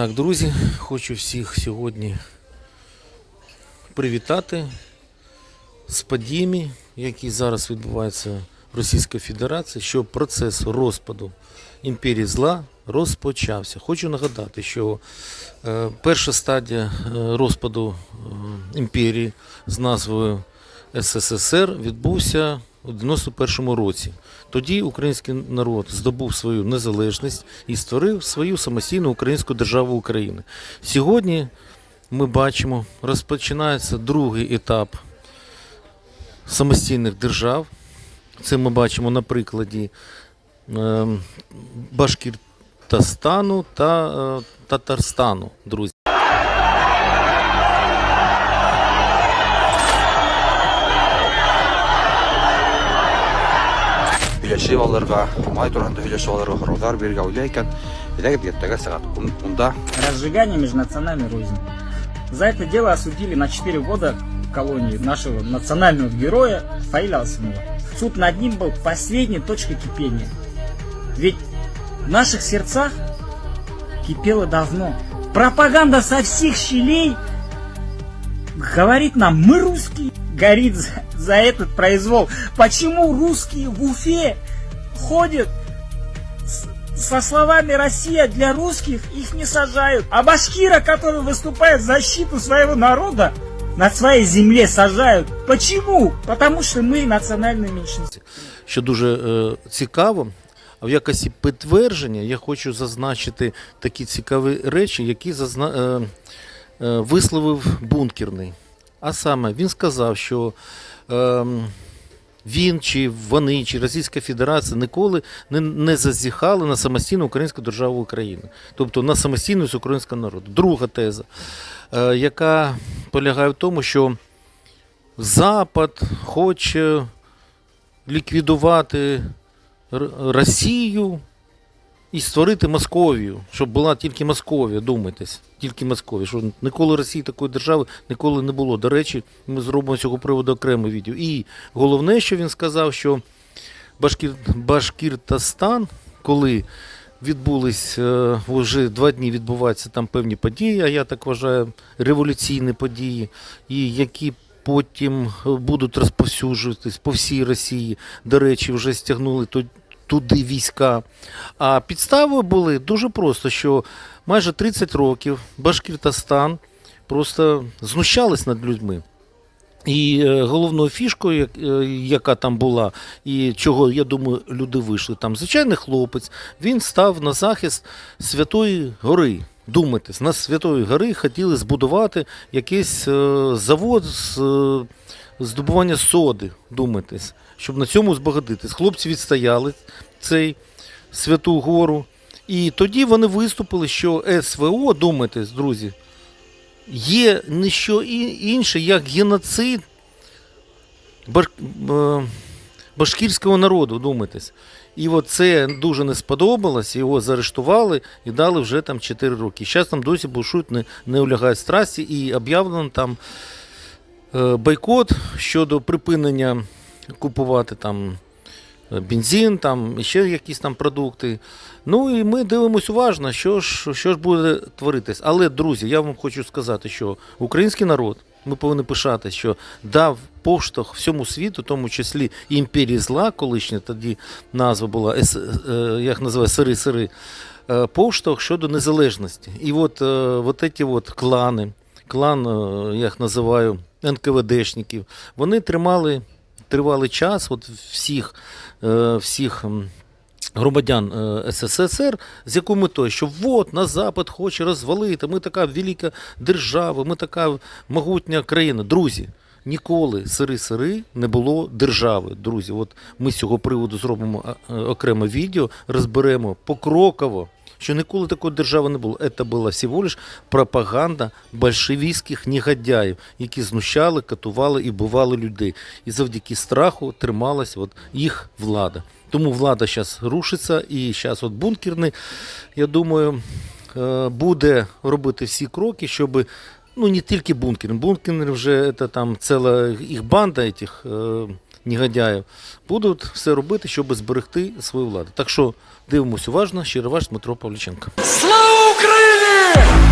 Так, друзі, хочу всіх сьогодні привітати з подіями, які зараз відбуваються в Російській Федерації, що процес розпаду імперії зла розпочався. Хочу нагадати, що е, перша стадія е, розпаду е, імперії з назвою СССР відбувся у 91-му році. Тоді український народ здобув свою незалежність і створив свою самостійну українську державу України. Сьогодні ми бачимо, розпочинається другий етап самостійних держав. Це ми бачимо на прикладі е, Башкіртостану та е, Татарстану, друзі. Һөйләшеп алырга, май турында һөйләшеп алырга бирергә уйлый икән. Бәләк диеттәге сәгать ун- унда разжигание межнациональной розни. За это дело осудили на 4 года колонии нашего национального героя Фаиля Алсынова. Суд над ним был последней точкой кипения. Ведь в наших сердцах кипело давно. Пропаганда со всех щелей говорит нам, мы русские Горит за, за этот произвол. Почему русские в Уфе ходят с- со словами «Россия для русских» их не сажают. А башкира, который выступает в защиту своего народа, на своей земле сажают. Почему? Потому что мы национальное меньшинство. що дуже е, цікаво. А в якості підтвердження я хочу зазначити такі цікаві речі, які зазна... е, е, висловив бункерний. А саме він сказав, що е, він чи вони, чи Російська Федерація ніколи не, не зазіхали на самостійну українську державу України, тобто на самостійність українського народу. Друга теза, е, яка полягає в тому, що Запад хоче ліквідувати Росію і створити Московію, щоб була тільки Московія, думайтесь, тільки Московія. Що ніколи Росії такої держави ніколи не було. До речі, ми зробимо цього приводу окреме відео. І головне, що він сказав, що Башкір... Башкіртостан, коли відбулись е, вже два дні відбуваються там певні події, а я так вважаю, революційні події, і які потім е, будуть розповсюджуватись по всій Росії. До речі, вже стягнули туди війська. А підстави були дуже просто, що майже 30 років Башкіртостан просто знущались над людьми. І е, головною фішкою, е, яка там була, і чого, я думаю, люди вийшли там. Звичайний хлопець, він став на захист Святої Гори. Думайтесь, на Святої Гори хотіли збудувати якийсь е, завод з здобування соди. Думайтесь, щоб на цьому збагатитись. Хлопці відстояли цей святу гору. І тоді вони виступили, що СВО, думайтесь, друзі, є не що інше, як геноцид е, башкірського народу, думайтесь. І от це дуже не сподобалось, його заарештували і дали вже там 4 роки. Зараз там досі бушують, не, не улягають страсті, і об'явлено там е, бойкот щодо припинення купувати там е, бензин, там ще якісь там продукти. Ну і ми дивимося уважно, що ж, що ж буде творитись. Але, друзі, я вам хочу сказати, що український народ, ми повинні пишати, що дав поштовх всьому світу, в тому числі імперії зла, колишня тоді назва була, е, як називає, сири-сири, е, поштовх щодо незалежності. І от, от ці от клани, клан, я їх називаю, НКВДшників, вони тримали тривалий час от всіх, е, всіх громадян е, СССР, з якою метою, що от нас Запад хоче розвалити, ми така велика держава, ми така могутня країна. Друзі, ніколи сири-сири не було держави. Друзі, от ми з цього приводу зробимо е, окреме відео, розберемо покроково. Що ніколи такої держави не було. Це була всього лиш пропаганда большевістських негодяїв, які знущали, катували і бували людей. І завдяки страху трималась от їх влада. Тому влада зараз рушиться, і зараз от бункерний, я думаю, е, буде робити всі кроки, щоб ну не тільки бункерний, бункерний вже це там ціла їх банда цих е, негодяїв, будуть все робити, щоб зберегти свою владу. Так що дивимось уважно, щиро ваш Дмитро Павліченко. Слава Україні!